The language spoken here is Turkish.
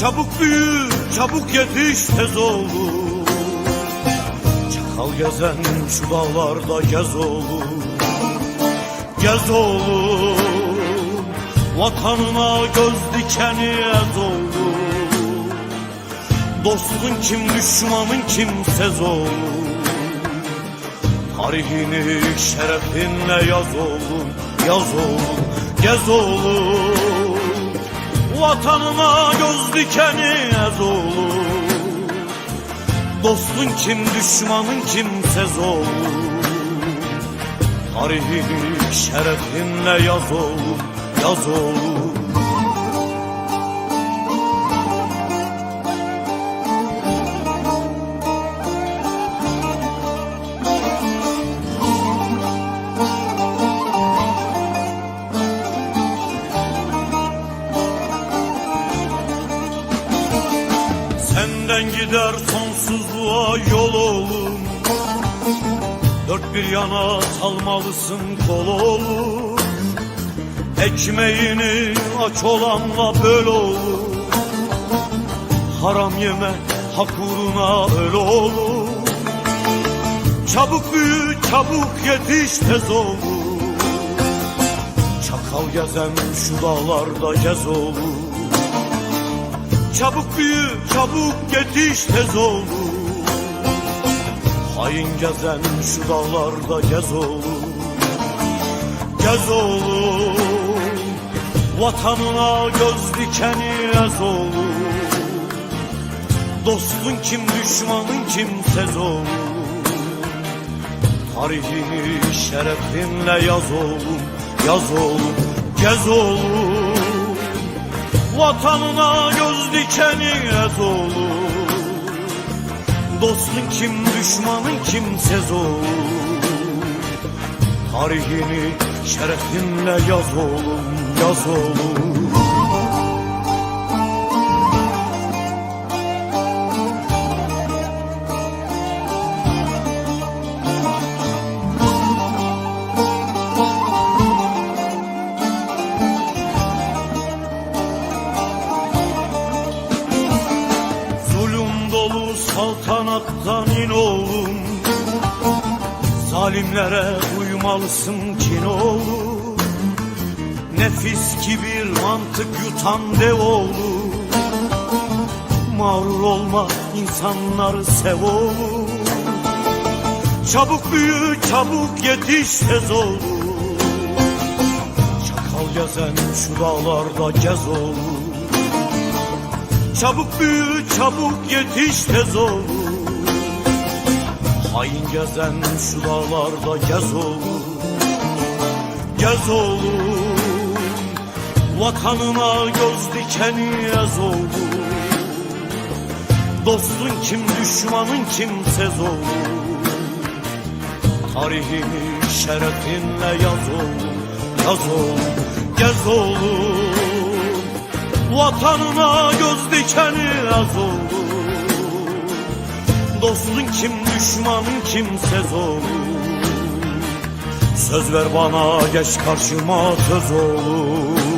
Çabuk büyü, çabuk yetiş tez oğlum Çakal gezen şu dağlarda gez oğlum Gez oğlum Vatanına göz dikeni ez oğlum Dostun kim düşmanın kimsez oğlum Tarihini şerefinle yaz oğlum Yaz oğlum, gez oğlum Vatanına göz dikeni ez oğlum Dostun kim düşmanın kimsez oğlum Tarihini şerefinle yaz oğlum Yaz oğlum sonsuzluğa yol oğlum. Dört bir yana salmalısın kol oğlum. Ekmeğini aç olanla böl oğlum. Haram yeme hak uğruna öl oğlum. Çabuk büyü çabuk yetiş tez oğlum. Çakal gezen şu dağlarda gez oğlum Çabuk büyü, çabuk yetiş tez oğlum Hain gezen şu dağlarda gez oğlum Gez oğlum Vatanına göz dikeni ez oğlum Dostun kim düşmanın kimsez oğlum Tarihini şerefinle yaz oğlum Yaz oğlum, gez oğlum Vatanına göz dikeni ez oğlum. Dostun kim düşmanın kimsez oğlum Tarihini şerefinle yaz oğlum Yaz oğlum Zalimlere uymalısın kin oğlum Nefis kibir mantık yutan dev oğlum Mağrur olma insanları sev oğlum Çabuk büyü çabuk yetiş tez oğlum Çakal gezen şu dağlarda gez oğlum Çabuk büyü çabuk yetiş tez oğlum Hain gezen şu dağlarda gez oğlum Gez oğlum. Vatanına göz dikeni ez oğlum. Dostun kim düşmanın kimsez oğlum. Tarihini şerefinle yaz oğlum Yaz oğlum gez oğlum. Vatanına göz dikeni az oğlum Dostun kim düşmanın kimsez oğlum Söz ver bana geç karşıma söz oğlum